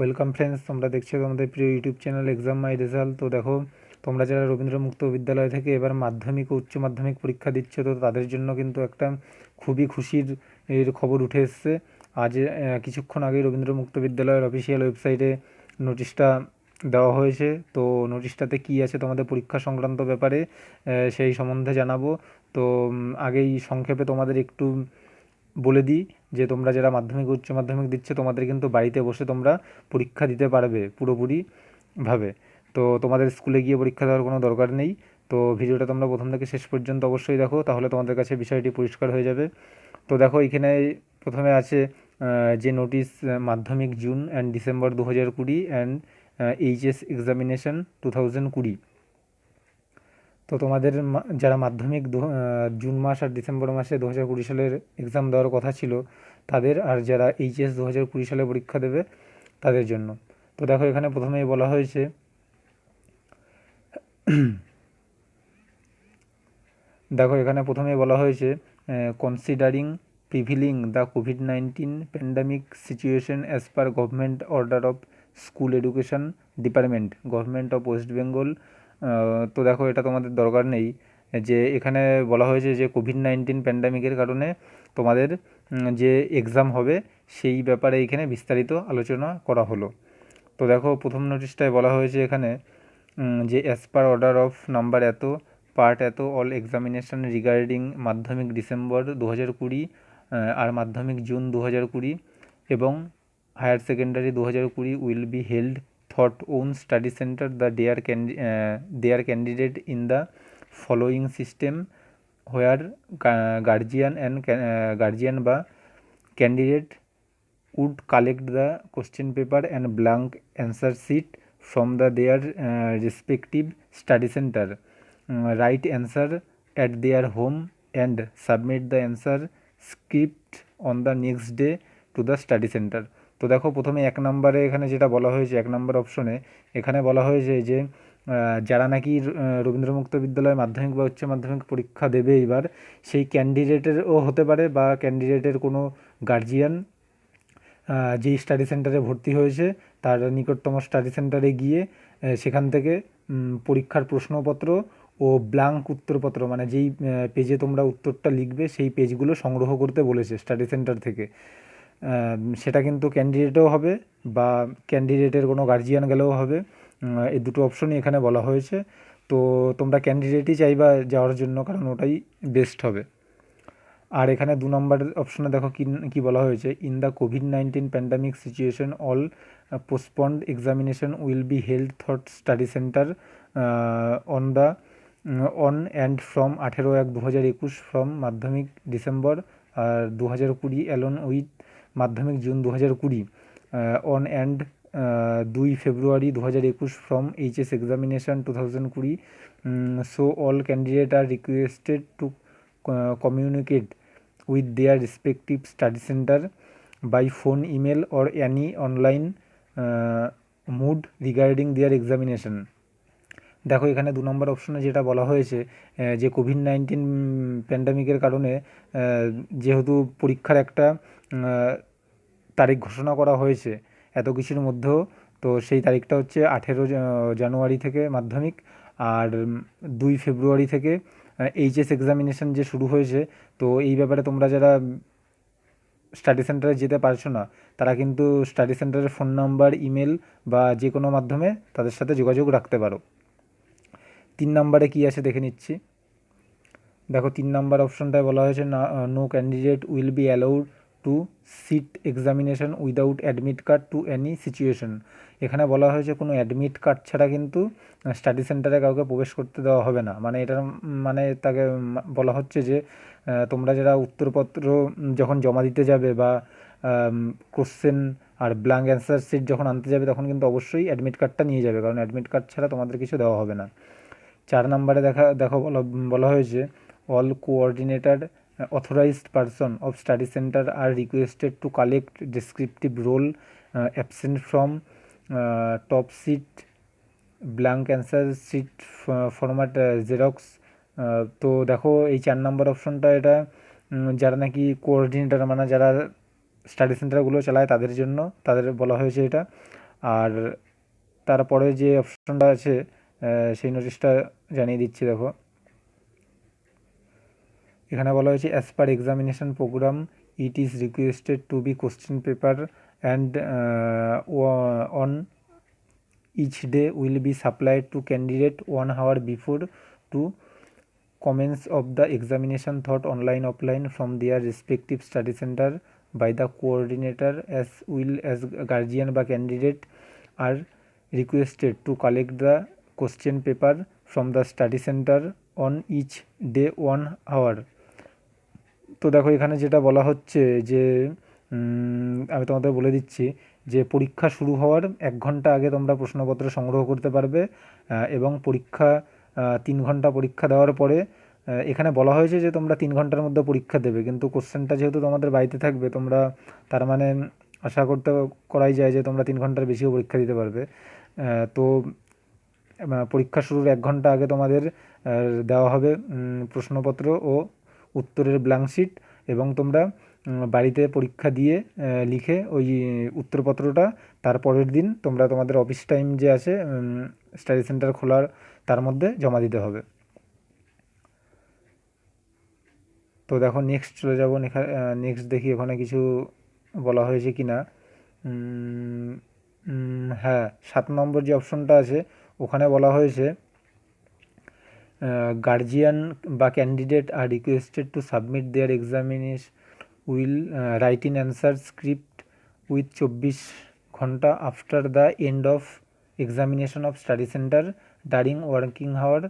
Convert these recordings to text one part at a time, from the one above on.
Welcome friends তোমরা দেখছ তোমাদের প্রিয় YouTube channel exam my result তো দেখো, তোমরা যারা রবীন্দ্র মুক্ত বিদ্যালয় থেকে এবার মাধ্যমিক ও উচ্চ মাধ্যমিক পরীক্ষা দিচ্ছ, তো তাদের জন্য কিন্তু একটা খুবই খুশির, এর খবর উঠে এসছে। আজ কিছুক্ষণ আগে রবীন্দ্র মুক্ত বিদ্যালয়ের অফিসিয়াল ওয়েবসাইটে নোটিশটা দেওয়া হয়েছে। তো নোটিশটাতে কী আছে তোমাদের পরীক্ষা সংক্রান্ত ব্যাপারে সেই সম্বন্ধে জানাব। তো আগেই সংক্ষেপে তোমাদের একটু বলে দিই। যে তোমরা যারা মাধ্যমিক, উচ্চ মাধ্যমিক দিচ্ছে, তোমাদের কিন্তু বাড়িতে বসে তোমরা পরীক্ষা দিতে পারবে পুরোপুরিভাবে তো তোমাদের স্কুলে গিয়ে পরীক্ষা দেওয়ার কোনো দরকার নেই। তো ভিডিওটা তোমরা প্রথম থেকে শেষ পর্যন্ত অবশ্যই দেখো, তাহলে তোমাদের কাছে বিষয়টি পরিষ্কার হয়ে যাবে। তো দেখো, এখানে প্রথমে আছে যে notice Madhyamik June and December দু হাজার কুড়ি and HS examination two thousand কুড়ি। তো তোমাদের যারা মাধ্যমিক জুন মাস আর ডিসেম্বর মাসে দু হাজার কুড়ি সালের এক্সাম দেওয়ার কথা ছিল, তাদের আর যারা এইচএস দু হাজার কুড়ি সালে পরীক্ষা দেবে, তাদের জন্য। তো দেখো এখানে প্রথমেই বলা হয়েছে, দেখো এখানে প্রথমেই বলা হয়েছে considering prevailing the COVID nineteen pandemic situation as per government order of school education department government of West Bengal তো দেখো এটা তোমাদের দরকার নেই যে এখানে বলা হয়েছে যে কোভিড নাইন্টিন প্যান্ডামিকের কারণে তোমাদের যে এক্সাম হবে সেই ব্যাপারে এখানে বিস্তারিত আলোচনা করা হলো। তো দেখো প্রথম নোটিশটায় বলা হয়েছে এখানে যে as per order of number এত পার্ট এত all examination regarding Madhyamik December দু হাজার কুড়ি আর মাধ্যমিক জুন দু হাজার কুড়ি এবং হায়ার সেকেন্ডারি দু হাজার কুড়ি will be held through own study centre the their candy their candidate in the following system where guardian and guardian বা candidate the question paper and blank answer sheet from the their uh, respective study center Uh, write answer at their home and submit the answer script on the next day to the study center তো দেখো প্রথমে এক নম্বরে এখানে যেটা বলা হয়েছে, এক নম্বর অপশনে এখানে বলা হয়েছে যে যারা নাকি রবীন্দ্র মুক্ত বিদ্যালয় মাধ্যমিক বা উচ্চ মাধ্যমিক পরীক্ষা দেবে এবার, সেই ক্যান্ডিডেটেরও হতে পারে বা ক্যান্ডিডেটের কোনো গার্জিয়ান যেই স্টাডি সেন্টারে ভর্তি হয়েছে, তার নিকটতম স্টাডি সেন্টারে গিয়ে সেখান থেকে পরীক্ষার প্রশ্নপত্র ও ব্ল্যাঙ্ক উত্তরপত্র মানে যেই পেজে তোমরা উত্তরটা লিখবে, সেই পেজগুলো সংগ্রহ করতে বলেছে স্টাডি সেন্টার থেকে। সেটা কিন্তু ক্যান্ডিডেটও হবে বা ক্যান্ডিডেটের কোনো গার্জিয়ান গেলেও হবে। এই দুটো অপশনই এখানে বলা হয়েছে। তো তোমরা ক্যান্ডিডেটই চাইবা যাওয়ার জন্য, কারণ ওটাই বেস্ট হবে। আর এখানে দু নম্বর অপশনে দেখো কি কি বলা হয়েছে। In the COVID nineteen pandemic situation all postponed examination will be held through study centre on the on and from আঠেরো এক দু হাজার একুশ ফ্রম মাধ্যমিক ডিসেম্বর, আর দু হাজার কুড়ি অ্যালন উইথ মাধ্যমিক জুন দু হাজার কুড়ি অন অ্যান্ড দুই ফেব্রুয়ারি দু হাজার একুশ from HS examination two thousand কুড়ি so all candidate are requested to communicate with their respective study centre by phone email or any online mode mode their examination. দেখো, এখানে দু নম্বর অপশনে যেটা বলা হয়েছে যে কোভিড নাইন্টিন প্যান্ডামিকের কারণে যেহেতু পরীক্ষার একটা তারিখ ঘোষণা করা হয়েছে এত কিছুর মধ্যেও। তো সেই তারিখটা হচ্ছে আঠেরো জানুয়ারি থেকে মাধ্যমিক আর দুই ফেব্রুয়ারি থেকে এইচএস এক্সামিনেশন যে শুরু হয়েছে। তো এই ব্যাপারে তোমরা যারা স্টাডি সেন্টারে যেতে পারছ না, তারা কিন্তু স্টাডি সেন্টারের ফোন নাম্বার ইমেল বা যে কোনো মাধ্যমে তাদের সাথে যোগাযোগ রাখতে পারো। তিন নম্বরে কী আছে দেখে নিচ্ছি। দেখো, তিন নাম্বার অপশনটায় বলা হয়েছে, না no candidate will be allowed to sit examination without admit card to any situation এখানে বলা হয়েছে কোনো অ্যাডমিট কার্ড ছাড়া কিন্তু স্টাডি সেন্টারে কাউকে প্রবেশ করতে দেওয়া হবে না। মানে এটার মানে তাকে বলা হচ্ছে যে তোমরা যারা উত্তরপত্র যখন জমা দিতে যাবে বা কোশ্চেন আর ব্ল্যাঙ্ক অ্যান্সার শিট যখন আনতে যাবে, তখন কিন্তু অবশ্যই অ্যাডমিট কার্ডটা নিয়ে যাবে। কারণ অ্যাডমিট কার্ড ছাড়া তোমাদের কিছু দেওয়া হবে না। চার নম্বরে দেখা, দেখো বলা বলা হয়েছে all coordinated authorised person of study centre are requested to collect descriptive roll absent from top sheet blank answer sheet format Xerox তো দেখো এই চার নম্বর অপশনটা এটা যারা নাকি কোঅর্ডিনেটর মানে যারা স্টাডি সেন্টারগুলো চালায় তাদের জন্য, তাদের বলা হয়েছে এটা। আর তারপরে যে অপশনটা আছে সেই নোটিশটা জানিয়ে দিচ্ছি দেখো। এখানে বলা হয়েছে as per examination programme it is requested to be question paper and on each day will be supplied to candidate one hour before to comments of the examination through online offline from their respective study centre by the coordinator as well as guardian বা candidate are requested to collect the question paper from the study centre on each day one hour তো দেখো এখানে যেটা বলা হচ্ছে যে আমি তোমাদের বলে দিচ্ছি যে পরীক্ষা শুরু হওয়ার এক ঘণ্টা আগে তোমরা প্রশ্নপত্র সংগ্রহ করতে পারবে এবং পরীক্ষা তিন ঘণ্টা পরীক্ষা দেওয়ার পরে এখানে বলা হয়েছে যে তোমরা তিন ঘণ্টার মধ্যে পরীক্ষা দেবে, কিন্তু কোশ্চেনটা যেহেতু তোমাদের বাড়িতে থাকবে, তোমরা তার মানে আশা করতে করাই যায় যে তোমরা তিন ঘণ্টার বেশিও পরীক্ষা দিতে পারবে। তো পরীক্ষা শুরুর এক ঘণ্টা আগে তোমাদের দেওয়া হবে প্রশ্নপত্র ও উত্তরের ব্ল্যাঙ্ক শিট এবং তোমরা বাড়িতে পরীক্ষা দিয়ে লিখে ওই উত্তরপত্রটা তার পরের দিন তোমরা তোমাদের অফিস টাইম যে আছে স্টাডি সেন্টার খোলার, তার মধ্যে জমা দিতে হবে। তো দেখো নেক্সট চলে যাব নেক্সট দেখি ওখানে কিছু বলা হয়েছে কি না হ্যাঁ সাত নম্বর যে অপশনটা আছে, ওখানে বলা হয়েছে গার্জিয়ান বা candidate are requested to submit their examination will write answer script with চব্বিশ ঘণ্টা after the end of examination of study centre during working hour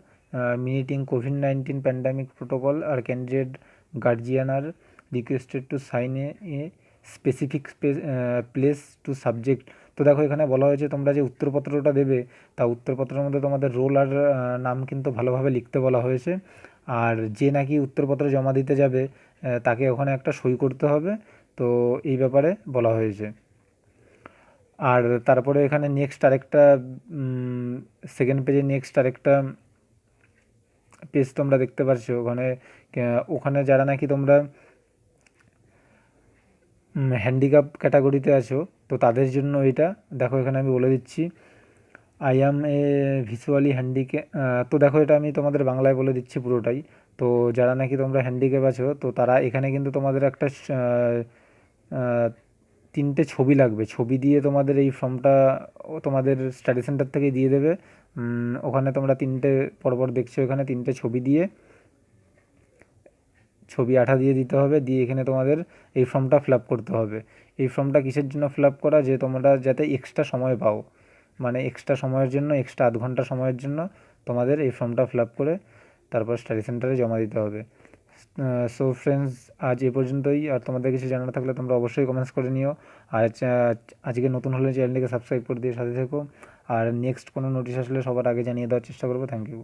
maintaining COVID nineteen pandemic protocol R candidate guardian are requested to sign a specific place to subject তো দেখো এখানে বলা হয়েছে তোমরা যে উত্তরপত্রটা দেবে, তা উত্তরপত্রের মধ্যে তোমাদের রোল আর নাম কিন্তু ভালোভাবে লিখতে বলা হয়েছে। আর যে নাকি উত্তরপত্র জমা দিতে যাবে তাকে ওখানে একটা সই করতে হবে। তো এই ব্যাপারে বলা হয়েছে। আর তারপরে এখানে নেক্সট আরেকটা সেকেন্ড পেজে নেক্সট আরেকটা পেজ তোমরা দেখতে পাচ্ছ ওখানে ওখানে যারা নাকি তোমরা হ্যান্ডিক্যাপ ক্যাটাগরিতে আছো, তো তাদের জন্য এটা, দেখো এখানে আমি বলে দিচ্ছি। I am a visually handicap তো দেখো এটা আমি তোমাদের বাংলায় বলে দিচ্ছি পুরোটাই। তো যারা নাকি তোমরা হ্যান্ডিক্যাপ আছো, তো তারা এখানে কিন্তু তোমাদের একটা তিনটে ছবি লাগবে। ছবি দিয়ে তোমাদের এই ফর্মটা তোমাদের স্টাডি সেন্টার থেকে দিয়ে দেবে। ওখানে তোমরা তিনটে, পরপর দেখছ এখানে তিনটে ছবি দিয়ে। ছবি আঠা দিয়ে দিতে হবে, দিয়ে এখানে তোমাদের এই ফর্মটা ফিল করতে হবে। এই ফর্মটা কিসের জন্য ফিল করা? যে তোমরা যাতে এক্সট্রা সময় পাও। মানে এক্সট্রা সময়ের জন্য এক্সট্রা আধ ঘণ্টা সময়ের জন্য তোমাদের এই ফর্মটা ফিল করে তারপর স্টাডি সেন্টারে জমা দিতে হবে। সো ফ্রেন্ডস আজ এ পর্যন্তই। আর তোমাদের কিছু জানার থাকলে তোমরা অবশ্যই কমেন্টস করে নিও। আর আজকে নতুন হলে চ্যানেলটিকে সাবস্ক্রাইব করে দিয়ে সাথে থেকো। আর নেক্সট কোনো নোটিশ আসলে সবার আগে জানিয়ে দেওয়ার চেষ্টা করব। Thank you